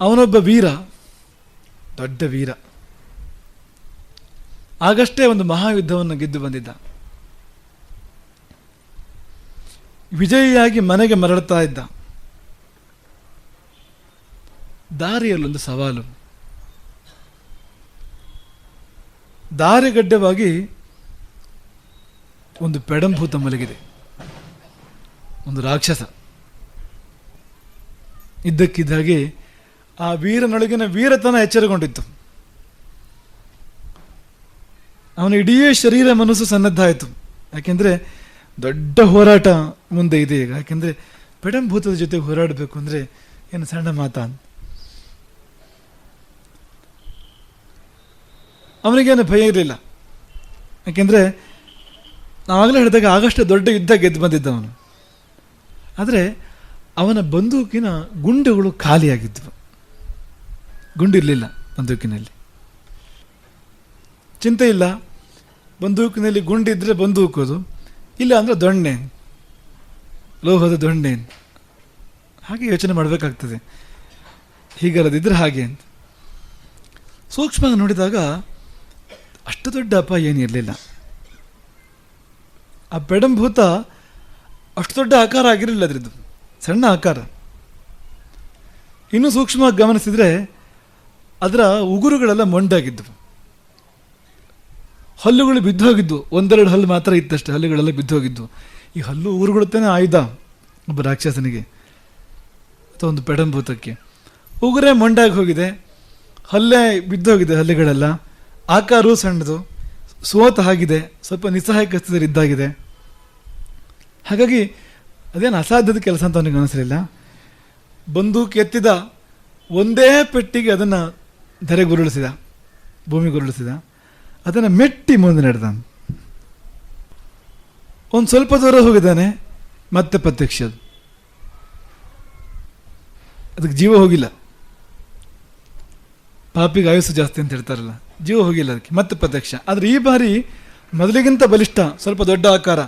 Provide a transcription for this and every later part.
ಅವನೊಬ್ಬ ವೀರ, ದೊಡ್ಡ ವೀರ. ಆಗಷ್ಟೇ ಒಂದು ಮಹಾಯುದ್ಧವನ್ನು ಗೆದ್ದು ಬಂದಿದ್ದ. ವಿಜಯಿಯಾಗಿ ಮನೆಗೆ ಮರಳುತ್ತಾ ಇದ್ದ. ದಾರಿಯಲ್ಲೊಂದು ಸವಾಲು. ದಾರಿಗಡ್ಡವಾಗಿ ಒಂದು ಪೆಡಂಭೂತ ಮಲಗಿದೆ. ಒಂದು ರಾಕ್ಷಸ. ಇದ್ದಕ್ಕಿದ್ದಾಗೆ ಆ ವೀರನೊಳಗಿನ ವೀರತನ ಎಚ್ಚರಗೊಂಡಿತ್ತು. ಅವನ ಇಡೀ ಶರೀರ ಮನಸ್ಸು ಸನ್ನದ್ಧ ಆಯಿತು ಯಾಕೆಂದರೆ ದೊಡ್ಡ ಹೋರಾಟ ಮುಂದೆ ಇದೆ ಈಗ. ಯಾಕೆಂದರೆ ಪೆಡಂಭೂತದ ಜೊತೆ ಹೋರಾಡಬೇಕು ಅಂದರೆ ಏನು ಸಣ್ಣ ಮಾತಾ ಅವನಿಗೇನು ಭಯ ಇರಲಿಲ್ಲ. ಯಾಕೆಂದರೆ ನಾವಾಗಲೇ ಹೇಳಿದಾಗ ಆಗಷ್ಟು ದೊಡ್ಡ ಯುದ್ಧ ಗೆದ್ದು ಬಂದಿದ್ದ ಅವನು ಆದರೆ ಅವನ ಬಂದೂಕಿನ ಗುಂಡುಗಳು ಖಾಲಿಯಾಗಿದ್ದವು. ಗುಂಡಿರಲಿಲ್ಲ ಬಂದೂಕಿನಲ್ಲಿ. ಚಿಂತೆ ಇಲ್ಲ. ಬಂದೂಕಿನಲ್ಲಿ ಗುಂಡಿದ್ರೆ ಬಂದೂಕೋದು, ಇಲ್ಲ ಅಂದರೆ ದೊಣ್ಣೆ, ಲೋಹದ ದೊಣ್ಣೆ. ಹಾಗೆ ಯೋಚನೆ ಮಾಡಬೇಕಾಗ್ತದೆ. ಹೀಗಲ್ಲದಿದ್ದರೆ ಹಾಗೆ ಅಂತ. ಸೂಕ್ಷ್ಮವಾಗಿ ನೋಡಿದಾಗ ಅಷ್ಟು ದೊಡ್ಡ ಅಪಾಯ ಏನಿರಲಿಲ್ಲ ಆ ಪೆಡಂಭೂತ ಅಷ್ಟು ದೊಡ್ಡ ಆಕಾರ ಆಗಿರಲಿಲ್ಲ ಅದರದ್ದು. ಸಣ್ಣ ಆಕಾರ. ಇನ್ನೂ ಸೂಕ್ಷ್ಮವಾಗಿ ಗಮನಿಸಿದ್ರೆ ಅದರ ಉಗುರುಗಳೆಲ್ಲ ಮೊಂಡಾಗಿದ್ದವು. ಹಲ್ಲುಗಳು ಬಿದ್ದು ಹೋಗಿದ್ವು ಒಂದೆರಡು ಹಲ್ಲು ಮಾತ್ರ ಇತ್ತಷ್ಟೇ, ಹಲ್ಲುಗಳೆಲ್ಲ ಬಿದ್ದು ಹೋಗಿದ್ವು ಈ ಹಲ್ಲು ಉಗುರುಗಳು ತಾನೇ ಆಯ್ದ ಒಬ್ಬ ರಾಕ್ಷಸನಿಗೆ, ಅಥವಾ ಒಂದು ಪೆಡಂಭೂತಕ್ಕೆ ಉಗುರೇ ಮೊಂಡಾಗಿ ಹೋಗಿದೆ, ಹಲ್ಲೇ ಬಿದ್ದೋಗಿದೆ ಹಲ್ಲುಗಳೆಲ್ಲ. ಆಕಾರವೂ ಸಣ್ಣದು ಸೋತ ಆಗಿದೆ, ಸ್ವಲ್ಪ ನಿಸ್ಸಹಾಯಕ ಸ್ಥಿತಿಯಲ್ಲಿ ಇದ್ದಾಗಿದೆ. ಹಾಗಾಗಿ ಅದೇನು ಅಸಾಧ್ಯದ ಕೆಲಸ ಅಂತ ಅವನಿಗೆ ಅನಿಸಲಿಲ್ಲ. ಬಂದೂಕ್ ಎತ್ತಿದ ಒಂದೇ ಪೆಟ್ಟಿಗೆ ಅದನ್ನು ಧರೆಗುರುಳಿಸಿದ, ಭೂಮಿಗುರುಳಿಸಿದ, ಅದನ್ನು ಮೆಟ್ಟಿ ಮುಂದೆ ನಡೆದ ಒಂದು ಸ್ವಲ್ಪ ದೂರ ಹೋಗಿದ್ದಾನೆ, ಮತ್ತೆ ಪ್ರತ್ಯಕ್ಷ ಅದು. ಅದಕ್ಕೆ ಜೀವ ಹೋಗಿಲ್ಲ. ಪಾಪಿಗೆ ಆಯುಸ್ಸು ಜಾಸ್ತಿ ಅಂತ ಹೇಳ್ತಾರಲ್ಲ, ಜೀವ ಹೋಗಿಲ್ಲ ಅದಕ್ಕೆ, ಮತ್ತೆ ಪ್ರತ್ಯಕ್ಷ. ಆದರೆ ಈ ಬಾರಿ ಮೊದಲಿಗಿಂತ ಬಲಿಷ್ಠ, ಸ್ವಲ್ಪ ದೊಡ್ಡ ಆಕಾರ.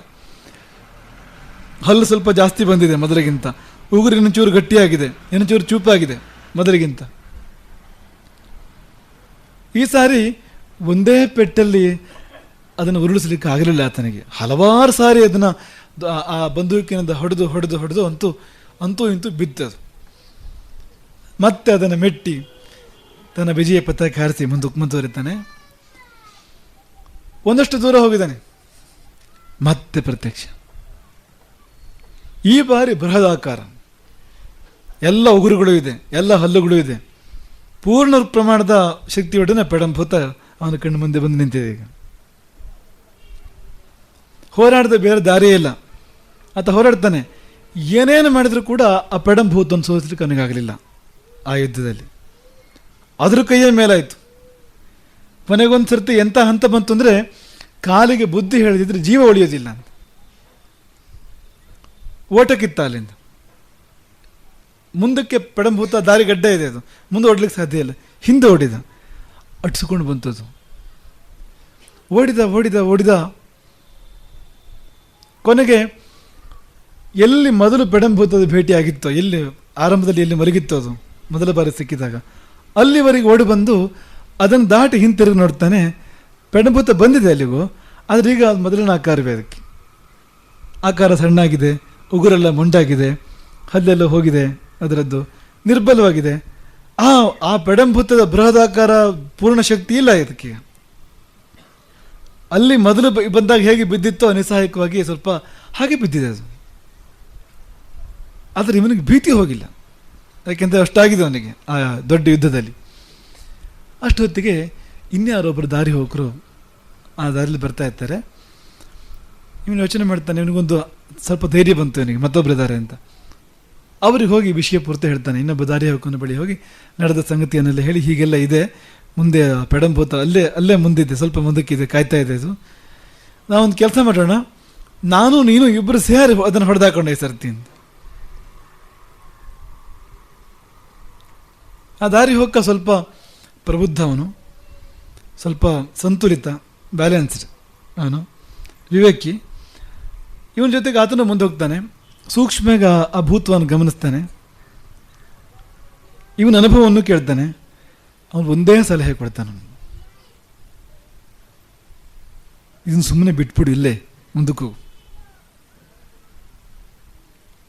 ಹಲ್ಲು ಸ್ವಲ್ಪ ಜಾಸ್ತಿ ಬಂದಿದೆ ಮೊದಲಿಗಿಂತ. ಉಗುರು ಇನ್ನೊಂಚೂರು ಗಟ್ಟಿಯಾಗಿದೆ, ಇನ್ನೊಂಚೂರು ಚೂಪಾಗಿದೆ ಮೊದಲಿಗಿಂತ. ಈ ಸಾರಿ ಒಂದೇ ಪೆಟ್ಟಲ್ಲಿ ಅದನ್ನು ಉರುಳಿಸಲಿಕ್ಕೆ ಆಗಲಿಲ್ಲ ಆತನಿಗೆ. ಹಲವಾರು ಸಾರಿ ಅದನ್ನು ಆ ಬಂದೂಕಿನಿಂದ ಹೊಡೆದು ಹೊಡೆದು ಹೊಡೆದು ಅಂತೂ ಅಂತೂ ಇಂತೂ ಬಿದ್ದದು ಮತ್ತೆ ಅದನ್ನು ಮೆಟ್ಟಿ ತನ್ನ ವಿಜಯ ಪತಾಕೆ ಹಾರಿಸಿ ಮುಂದಕ್ಕೆ ಮುಂದುವರಿತಾನೆ. ಒಂದಷ್ಟು ದೂರ ಹೋಗಿದ್ದಾನೆ. ಮತ್ತೆ ಪ್ರತ್ಯಕ್ಷ. ಈ ಬಾರಿ ಬೃಹದಾಕಾರ. ಎಲ್ಲ ಉಗುರುಗಳು ಇದೆ, ಎಲ್ಲ ಹಲ್ಲುಗಳು ಇದೆ. ಪೂರ್ಣ ಪ್ರಮಾಣದ ಶಕ್ತಿಯೊಡನೆ ಪೆಡಂಭೂತ ಅವನ ಕಣ್ಣು ಮುಂದೆ ಬಂದು ನಿಂತಿದೆ ಈಗ. ಹೋರಾಡದ ಬೇರೆ ದಾರಿಯೇ ಇಲ್ಲ. ಆತ ಹೋರಾಡ್ತಾನೆ. ಏನೇನು ಮಾಡಿದರೂ ಕೂಡ ಆ ಪೆಡಂಭೂತವನ್ನು ಸೋಲಿಸಲಿಕ್ಕೆ ಅವನಿಗಾಗಲಿಲ್ಲ ಆ ಯುದ್ಧದಲ್ಲಿ. ಅದ್ರ ಕೈಯೇ ಮೇಲಾಯಿತು. ಕೊನೆಗೊಂದು ಸರ್ತಿ ಎಂಥ ಹಂತ ಬಂತು ಅಂದರೆ ಕಾಲಿಗೆ ಬುದ್ಧಿ ಹೇಳಿದ್ರೆ ಜೀವ ಉಳಿಯೋದಿಲ್ಲ ಅಂತ. ಓಟಕ್ಕಿತ್ತ ಅಲ್ಲಿಂದ. ಮುಂದಕ್ಕೆ ಪೆಡಂಭೂತ ದಾರಿ ಗಡ್ಡ ಇದೆ ಅದು. ಮುಂದೆ ಓಡ್ಲಿಕ್ಕೆ ಸಾಧ್ಯ ಇಲ್ಲ. ಹಿಂದೆ ಓಡಿದ. ಅಟ್ಸ್ಕೊಂಡು ಬಂತದು. ಓಡಿದ ಓಡಿದ ಓಡಿದ. ಕೊನೆಗೆ ಎಲ್ಲಿ ಮೊದಲು ಪೆಡಂಭೂತದ ಭೇಟಿ ಆಗಿತ್ತೋ ಎಲ್ಲಿ ಆರಂಭದಲ್ಲಿ ಎಲ್ಲಿ ಮಲಗಿತ್ತು ಅದು, ಮೊದಲ ಬಾರಿ ಸಿಕ್ಕಿದಾಗ. ಅಲ್ಲಿವರೆಗೆ ಓಡಿ ಬಂದು ಅದನ್ನು ದಾಟಿ ಹಿಂತಿರುಗಿ ನೋಡ್ತಾನೆ ಪೆಡಂಭೂತ ಬಂದಿದೆ ಅಲ್ಲಿಗೂ. ಆದರೆ ಈಗ ಅದು ಮೊದಲಿನ ಆಕಾರವೇ ಅದಕ್ಕೆ. ಆಕಾರ ಸಣ್ಣಾಗಿದೆ, ಉಗುರೆಲ್ಲ ಮುಂಡಾಗಿದೆ, ಹಲ್ಲೆಲ್ಲ ಹೋಗಿದೆ. ಅದರದ್ದು ನಿರ್ಬಲವಾಗಿದೆ. ಆ ಆ ಪೆಡಂಭೂತದ ಬೃಹದಾಕಾರ ಪೂರ್ಣ ಶಕ್ತಿ ಇಲ್ಲ ಇದಕ್ಕೆ. ಅಲ್ಲಿ ಮೊದಲು ಬಂದಾಗ ಹೇಗೆ ಬಿದ್ದಿತ್ತೋ ಅನಿಸಹಾಯಕವಾಗಿ ಸ್ವಲ್ಪ ಹಾಗೆ ಬಿದ್ದಿದೆ ಅದು. ಆದರೆ ಇವನಿಗೆ ಭೀತಿ ಹೋಗಿಲ್ಲ. ಯಾಕೆಂದರೆ ಅಷ್ಟಾಗಿದೆ ಅವನಿಗೆ, ಆ ದೊಡ್ಡ ಯುದ್ಧದಲ್ಲಿ. ಅಷ್ಟೊತ್ತಿಗೆ ಇನ್ಯಾರೊಬ್ಬರು ದಾರಿ ಹೋಗರು ಆ ದಾರಿಲಿ ಬರ್ತಾ ಇರ್ತಾರೆ. ಇವನು ಯೋಚನೆ ಮಾಡ್ತಾನೆ, ಇವನಿಗೊಂದು ಸ್ವಲ್ಪ ಧೈರ್ಯ ಬಂತು, ಇವನಿಗೆ ಮತ್ತೊಬ್ಬರು ಇದ್ದಾರೆ ಅಂತ. ಅವ್ರಿಗೆ ಹೋಗಿ ವಿಷಯ ಪೂರ್ತಿ ಹೇಳ್ತಾನೆ. ಇನ್ನೊಬ್ಬ ದಾರಿ ಹಾಕೊಂಡು ಬಳಿ ಹೋಗಿ ನಡೆದ ಸಂಗತಿಯನ್ನೆಲ್ಲ ಹೇಳಿ ಹೀಗೆಲ್ಲ ಇದೆ. ಮುಂದೆ ಪೆಡಂಭೂತ ಅಲ್ಲೇ ಅಲ್ಲೇ ಮುಂದಿದೆ, ಸ್ವಲ್ಪ ಮುಂದಕ್ಕಿದೆ, ಕಾಯ್ತಾ ಇದೆ ಅದು ನಾವೊಂದು ಕೆಲಸ ಮಾಡೋಣ. ನಾನು, ನೀನು ಇಬ್ಬರು ಸೇರಿ ಅದನ್ನು ಹೊಡೆದಾಕೊಂಡೆ ಸರ್ತಿ ಅಂತ. ಆ ದಾರಿ ಹೋಗ್ಕ ಸ್ವಲ್ಪ ಪ್ರಬುದ್ಧ ಅವನು. ಸ್ವಲ್ಪ ಸಂತುಲಿತ ಬ್ಯಾಲೆನ್ಸ್ಡ್ ಅವನು. ವಿವೇಕಿ. ಇವನ ಜೊತೆಗೆ ಆತನು ಮುಂದೆ ಹೋಗ್ತಾನೆ. ಸೂಕ್ಷ್ಮಗ ಆ ಭೂತವನ್ನು ಗಮನಿಸ್ತಾನೆ. ಇವನ ಅನುಭವವನ್ನು ಕೇಳ್ತಾನೆ. ಅವನು ಒಂದೇ ಸಲಹೆ ಕೊಡ್ತಾನೆ ಇದನ್ನು ಸುಮ್ಮನೆ ಬಿಟ್ಬಿಡು ಇಲ್ಲೇ, ಮುಂದಕ್ಕೂ.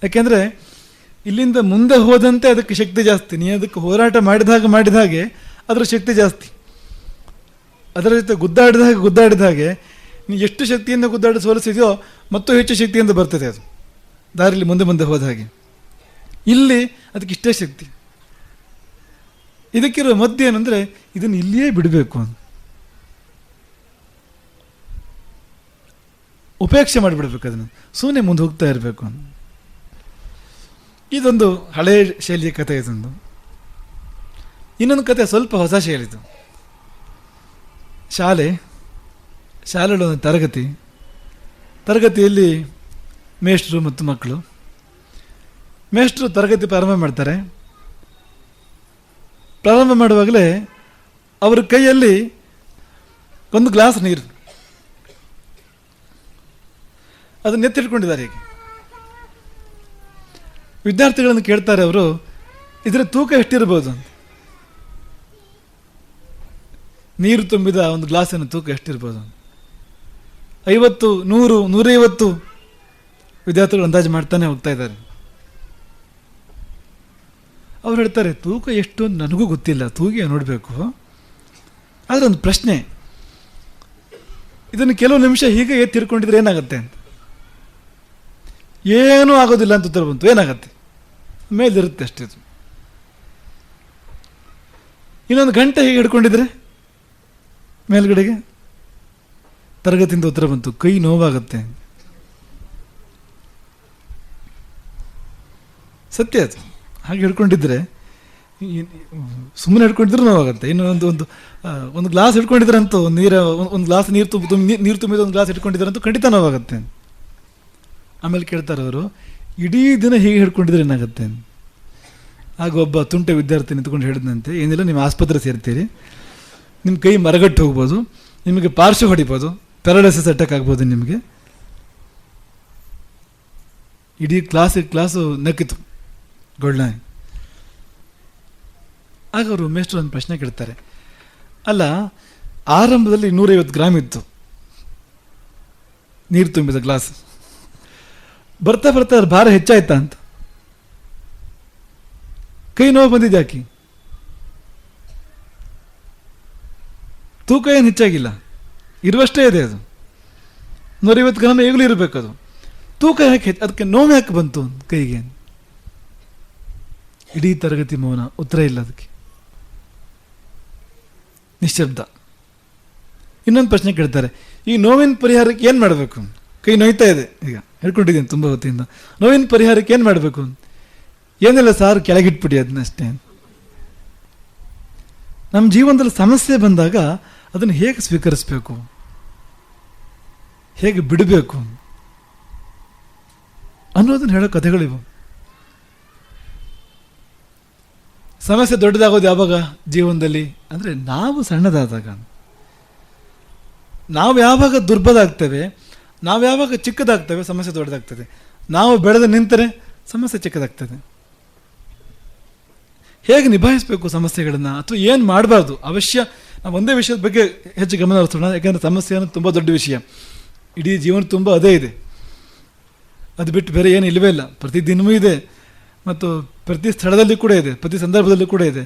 ಯಾಕೆಂದರೆ, ಇಲ್ಲಿಂದ ಮುಂದೆ ಹೋದಂತೆ ಅದಕ್ಕೆ ಶಕ್ತಿ ಜಾಸ್ತಿ. ನೀನು ಅದಕ್ಕೆ ಹೋರಾಟ ಮಾಡಿದಾಗ ಮಾಡಿದ ಹಾಗೆ ಅದರ ಶಕ್ತಿ ಜಾಸ್ತಿ. ಅದರ ಜೊತೆ ಗುದ್ದಾಡಿದ ಹಾಗೆ ಗುದ್ದಾಡಿದ ಹಾಗೆ, ನೀ ಎಷ್ಟು ಶಕ್ತಿಯಿಂದ ಗುದ್ದಾಡಿ ಸೋಲಿಸಿದೆಯೋ ಮತ್ತೂ ಹೆಚ್ಚು ಶಕ್ತಿಯಿಂದ ಬರ್ತದೆ ಅದು. ದಾರಿಲಿ ಮುಂದೆ ಮುಂದೆ ಹೋದ ಹಾಗೆ. ಇಲ್ಲಿ ಅದಕ್ಕೆ ಇಷ್ಟೇ ಶಕ್ತಿ. ಇದಕ್ಕಿರೋ ಮದ್ದು ಏನಂದರೆ ಇದನ್ನು ಇಲ್ಲಿಯೇ ಬಿಡಬೇಕು ಅಂತ. ಉಪೇಕ್ಷೆ ಮಾಡಿಬಿಡ್ಬೇಕು ಅದನ್ನು. ಸುಮ್ಮನೆ ಮುಂದೆ ಹೋಗ್ತಾ ಇರಬೇಕು ಅಂತ. ಇದೊಂದು ಹಳೆಯ ಶೈಲಿಯ ಕತೆ ಇದೊಂದು. ಇನ್ನೊಂದು ಕತೆ ಸ್ವಲ್ಪ ಹೊಸ ಶೈಲಿದು. ಶಾಲೆ ಶಾಲೆಗಳ ಒಂದು ತರಗತಿ. ತರಗತಿಯಲ್ಲಿ ಮೇಷ್ಟ್ರು ಮತ್ತು ಮಕ್ಕಳು. ಮೇಷ್ಟ್ರು ತರಗತಿ ಪ್ರಾರಂಭ ಮಾಡ್ತಾರೆ. ಪ್ರಾರಂಭ ಮಾಡುವಾಗಲೇ ಅವರ ಕೈಯಲ್ಲಿ ಒಂದು ಗ್ಲಾಸ್ ನೀರು. ಅದನ್ನು ಎತ್ತಿಟ್ಕೊಂಡಿದ್ದಾರೆ ಈಗ ವಿದ್ಯಾರ್ಥಿಗಳನ್ನು ಕೇಳ್ತಾರೆ ಅವರು, ಇದರ ತೂಕ ಎಷ್ಟಿರ್ಬೋದು ಅಂತ. ನೀರು ತುಂಬಿದ ಒಂದು ಗ್ಲಾಸಿನ ತೂಕ ಎಷ್ಟಿರ್ಬೋದು ಐವತ್ತು, ನೂರು, ನೂರೈವತ್ತು ವಿದ್ಯಾರ್ಥಿಗಳು ಅಂದಾಜು ಮಾಡ್ತಾನೆ ಹೋಗ್ತಾ ಇದ್ದಾರೆ. ಅವ್ರು ಹೇಳ್ತಾರೆ, ತೂಕ ಎಷ್ಟು ಅಂತ ನನಗೂ ಗೊತ್ತಿಲ್ಲ ತೂಗಿ ನೋಡಬೇಕು. ಆದರೆ ಒಂದು ಪ್ರಶ್ನೆ, ಇದನ್ನು ಕೆಲವು ನಿಮಿಷ ಹೀಗೆ ತಿರ್ಕೊಂಡಿದ್ರೆ ಏನಾಗುತ್ತೆ ಅಂತ. ಏನೂ ಆಗೋದಿಲ್ಲ ಅಂತ ಉತ್ತರ ಬಂತು, ಏನಾಗುತ್ತೆ? ಮೇಲಿರುತ್ತೆ ಅಷ್ಟೇ ಇದು ಇನ್ನೊಂದು ಗಂಟೆ ಹೀಗೆ ಹಿಡ್ಕೊಂಡಿದ್ರೆ, ಮೇಲ್ಗಡೆಗೆ ತರಗತಿಯಿಂದ ಉತ್ತರ ಬಂತು, ಕೈ ನೋವಾಗುತ್ತೆ ಸತ್ಯ ಅದು. ಹಾಗೆ ಹಿಡ್ಕೊಂಡಿದ್ರೆ ಸುಮ್ಮನೆ ಹಿಡ್ಕೊಂಡಿದ್ರು ನೋವಾಗುತ್ತೆ ಇನ್ನು ಒಂದು ಒಂದು ಒಂದು ಗ್ಲಾಸ್ ಹಿಡ್ಕೊಂಡಿದ್ರಂತೂ ನೀರು, ಒಂದು ಗ್ಲಾಸ್ ನೀರು ತುಂಬ ತುಂಬ- ನೀರು ತುಂಬಿದ ಒಂದು ಗ್ಲಾಸ್ ಹಿಡ್ಕೊಂಡಿದ್ರಂತೂ ಖಂಡಿತ ನೋವಾಗತ್ತೆ ಆಮೇಲೆ ಕೇಳ್ತಾರೆ ಅವರು, ಇಡೀ ದಿನ ಹೀಗೆ ಹಿಡ್ಕೊಂಡಿದ್ರೆ ಏನಾಗುತ್ತೆ? ಆಗ ಒಬ್ಬ ತುಂಟೆ ವಿದ್ಯಾರ್ಥಿ ನಿಂತ್ಕೊಂಡು ಹೇಳಿದಂತೆ ಏನಿಲ್ಲ ನೀವು ಆಸ್ಪತ್ರೆ ಸೇರ್ತೀರಿ. ನಿಮ್ಮ ಕೈ ಮರಗಟ್ಟು ಹೋಗ್ಬೋದು, ನಿಮಗೆ ಪಾರ್ಶ್ವ ಹೊಡಿಬೋದು, ಪ್ಯಾರಾಲಿಸಿಸ್ ಅಟ್ಯಾಕ್ ಆಗ್ಬೋದು ನಿಮಗೆ. ಇಡೀ ಕ್ಲಾಸ್ ಕ್ಲಾಸು ನಕ್ಕಿತು. ಗೊಳ್ಳ ಆಗ ಅವರು ಮೇಷ್ಟ್ರು ಒಂದು ಪ್ರಶ್ನೆ ಕೇಳ್ತಾರೆ. ಅಲ್ಲ, ಆರಂಭದಲ್ಲಿ ನೂರೈವತ್ತು ಗ್ರಾಮ್ ಇತ್ತು. ನೀರು ತುಂಬಿದ ಗ್ಲಾಸ್. ಬರ್ತಾ ಬರ್ತಾ ಅದ್ರ ಭಾರ ಹೆಚ್ಚಾಯ್ತಾ ಅಂತ. ಕೈ ನೋವು ಬಂದಿದೆ ಯಾಕಿ ತೂಕ ಏನು ಹೆಚ್ಚಾಗಿಲ್ಲ. ಇರುವಷ್ಟೇ ಇದೆ ಅದು. ನೂರೈವತ್ತು ಗ್ರಾಮ್ ಈಗಲೂ ಇರಬೇಕು ಅದು. ತೂಕ ಯಾಕೆ ಅದಕ್ಕೆ ನೋವು ಯಾಕೆ ಬಂತು ಕೈಗೆ ಇಡೀ ತರಗತಿ ಮೌನ, ಉತ್ತರ ಇಲ್ಲ ಅದಕ್ಕೆ ನಿಶ್ಶಬ್ದ. ಇನ್ನೊಂದು ಪ್ರಶ್ನೆ ಕೇಳ್ತಾರೆ, ಈ ನೋವಿನ ಪರಿಹಾರಕ್ಕೆ ಏನು ಮಾಡಬೇಕು? ಕೈ ನೋಯ್ತಾ ಇದೆ. ಈಗ ಹೇಳ್ಕೊಂಡಿದ್ದೀನಿ ತುಂಬ ಹೊತ್ತಿಂದ. ನೋವಿನ ಪರಿಹಾರಕ್ಕೆ ಏನು ಮಾಡಬೇಕು? ಏನಿಲ್ಲ ಸಾರ್, ಕೆಳಗಿಟ್ಬಿಡಿ ಅದನ್ನಷ್ಟೇ. ನಮ್ಮ ಜೀವನದಲ್ಲಿ ಸಮಸ್ಯೆ ಬಂದಾಗ ಅದನ್ನು ಹೇಗೆ ಸ್ವೀಕರಿಸಬೇಕು? ಹೇಗೆ ಬಿಡಬೇಕು? ಅನ್ನೋದನ್ನು ಹೇಳೋ ಕಥೆಗಳಿವು. ಸಮಸ್ಯೆ ದೊಡ್ಡದಾಗೋದು ಯಾವಾಗ ಜೀವನದಲ್ಲಿ? ಅಂದರೆ ನಾವು ಸಣ್ಣದಾದಾಗ. ನಾವು ಯಾವಾಗ ದುರ್ಬಲಾಗ್ತೇವೆ ನಾವು ಯಾವಾಗ ಚಿಕ್ಕದಾಗ್ತೇವೆ, ಸಮಸ್ಯೆ ದೊಡ್ಡದಾಗ್ತದೆ. ನಾವು ಬೆಳೆದು ನಿಂತರೆ ಸಮಸ್ಯೆ ಚಿಕ್ಕದಾಗ್ತದೆ. ಹೇಗೆ ನಿಭಾಯಿಸಬೇಕು ಸಮಸ್ಯೆಗಳನ್ನು? ಅಥವಾ ಏನು ಮಾಡಬಾರ್ದು? ಅವಶ್ಯ, ನಾವು ಒಂದೇ ವಿಷಯದ ಬಗ್ಗೆ ಹೆಚ್ಚು ಗಮನ ಹರಿಸೋಣ. ಯಾಕೆಂದರೆ ಸಮಸ್ಯೆ ಅನ್ನೋದು ತುಂಬ ದೊಡ್ಡ ವಿಷಯ. ಇಡೀ ಜೀವನ ತುಂಬ ಅದೇ ಇದೆ. ಅದು ಬಿಟ್ಟು ಬೇರೆ ಏನು ಇಲ್ಲವೇ ಇಲ್ಲ. ಪ್ರತಿದಿನವೂ ಇದೆ. ಮತ್ತು ಪ್ರತಿ ಸ್ಥಳದಲ್ಲಿ ಕೂಡ ಇದೆ, ಪ್ರತಿ ಸಂದರ್ಭದಲ್ಲಿ ಕೂಡ ಇದೆ.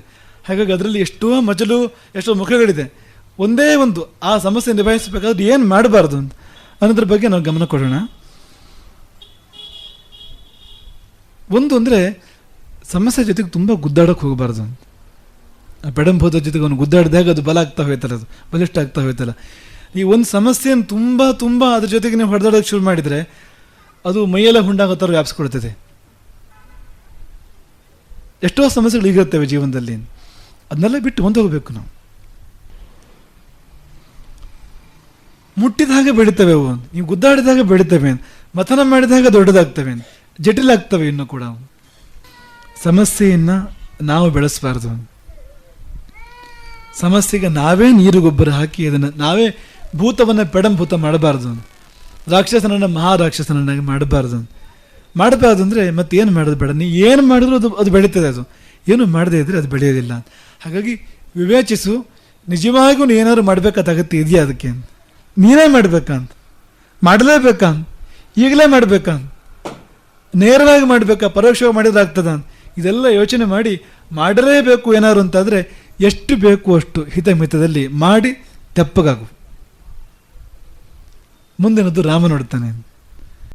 ಹಾಗಾಗಿ ಅದರಲ್ಲಿ ಎಷ್ಟೋ ಮಜಲು, ಎಷ್ಟೋ ಮುಖಗಳಿದೆ. ಒಂದೇ ಒಂದು, ಆ ಸಮಸ್ಯೆ ನಿಭಾಯಿಸಬೇಕಾದ್ರೆ ಏನು ಮಾಡಬಾರ್ದು ಅಂತ. ಅನ್ನೋದ್ರ ಬಗ್ಗೆ ನಾವು ಗಮನ ಕೊಡೋಣ. ಒಂದು ಅಂದರೆ, ಸಮಸ್ಯೆ ಜೊತೆಗೆ ತುಂಬ ಗುದ್ದಾಡೋಕ್ಕೆ ಹೋಗಬಾರ್ದು ಅಂತ. ಆ ಪೆಡಂಬೋದ ಜೊತೆಗೆ ಅವನು ಗುದ್ದಾಡಿದಾಗ ಅದು ಬಲ ಆಗ್ತಾ ಹೋಯ್ತಲ್ಲ ಅದು, ಬಲಿಷ್ಠ ಆಗ್ತಾ ಹೋಯ್ತಲ್ಲ. ಈ ಒಂದು ಸಮಸ್ಯೆಯನ್ನು ತುಂಬ ತುಂಬ ಅದ್ರ ಜೊತೆಗೆ ನೀವು ಹೊಡೆದಾಡೋಕ್ಕೆ ಶುರು ಮಾಡಿದರೆ, ಅದು ಮೈಯೆಲ್ಲ ಹುಂಡಾಗೋ ಥರ ವ್ಯಾಪಿಸ್ಕೊಳ್ತದೆ. ಎಷ್ಟೋ ಸಮಸ್ಯೆಗಳು ಈಗಿರುತ್ತವೆ ಜೀವನದಲ್ಲಿ. ಅದನ್ನೆಲ್ಲ ಬಿಟ್ಟು ಮುಂದೆ ಹೋಗಬೇಕು ನಾವು. ಮುಟ್ಟಿದ ಹಾಗೆ ಬೆಳಿತವೆ ಅವು. ನೀವು ಗುದ್ದಾಡಿದಾಗ ಬೆಳಿತವೆ. ಮಥನ ಮಾಡಿದಾಗ ದೊಡ್ಡದಾಗ್ತವೆ. ಜಟಿಲಾಗ್ತವೆ ಇನ್ನು ಕೂಡ ಸಮಸ್ಯೆಯನ್ನ ನಾವು ಬೆಳೆಸಬಾರ್ದು. ಸಮಸ್ಯೆಗೆ ನಾವೇ ನೀರು ಗೊಬ್ಬರ ಹಾಕಿ ಅದನ್ನು ನಾವೇ ಭೂತವನ್ನು ಪೆಡಂಭೂತ ಮಾಡಬಾರ್ದು. ರಾಕ್ಷಸನನ್ನು ಮಹಾರಾಕ್ಷಸನನ್ನಾಗಿ ಮಾಡಬಾರ್ದು. ಮಾಡಬಾರ್ದು ಅಂದರೆ ಮತ್ತೆ ಏನು ಮಾಡೋದು ಬೇಡ. ನೀ ಏನು ಮಾಡಿದ್ರು ಅದು ಅದು ಬೆಳೀತದೆ ಅದು. ಏನು ಮಾಡದೇ ಇದ್ರೆ ಅದು ಬೆಳೆಯೋದಿಲ್ಲ ಹಾಗಾಗಿ ವಿವೇಚಿಸು, ನಿಜವಾಗಿಯೂ ನೀ ಏನಾದ್ರು ಮಾಡಬೇಕಾದ ಅಗತ್ಯ ಇದೆಯಾ ಅದಕ್ಕೆ ನೀನೇ ಮಾಡಬೇಕಂತ ಮಾಡಲೇಬೇಕಂತ ಈಗಲೇ ಮಾಡಬೇಕಂತ ನೇರವಾಗಿ ಮಾಡಬೇಕಾ, ಪರೋಕ್ಷವಾಗಿ ಮಾಡಿದ್ರೆ ಅಂತ. ಇದೆಲ್ಲ ಯೋಚನೆ ಮಾಡಿ ಮಾಡಲೇಬೇಕು ಏನಾದ್ರು ಅಂತಂದರೆ ಎಷ್ಟು ಬೇಕು ಅಷ್ಟು ಹಿತಮಿತದಲ್ಲಿ ಮಾಡಿ ತೆಪ್ಪಗಾಗು. ಮುಂದಿನದ್ದು ರಾಮ ನೋಡ್ತಾನೆ